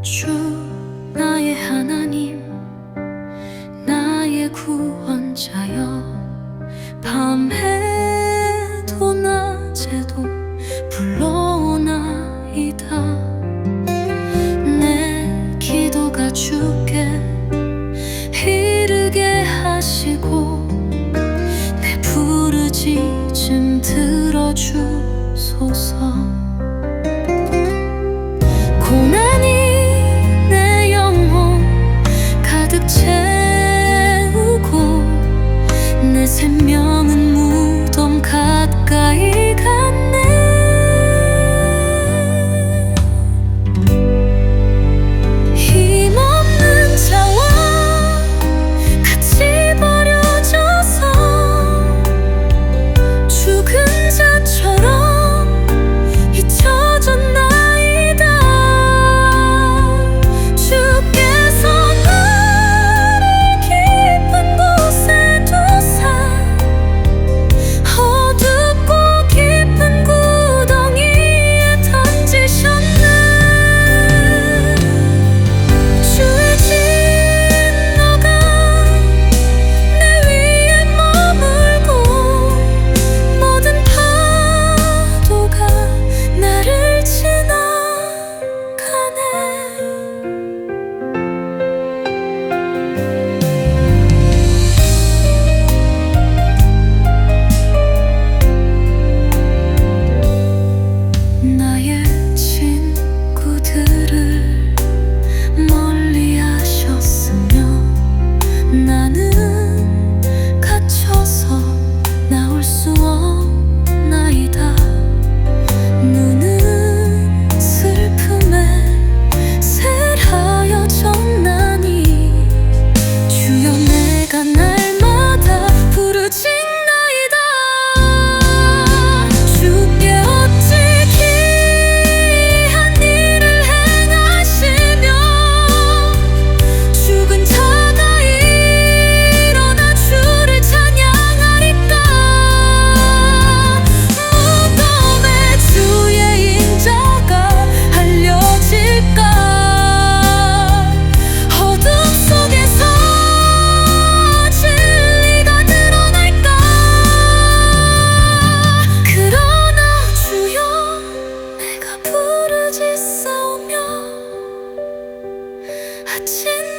주 나의 하나님 나의 구원자여. 밤에도 낮에도 불러오나이다. 내 기도가 주께 이르게 하시고 可以亲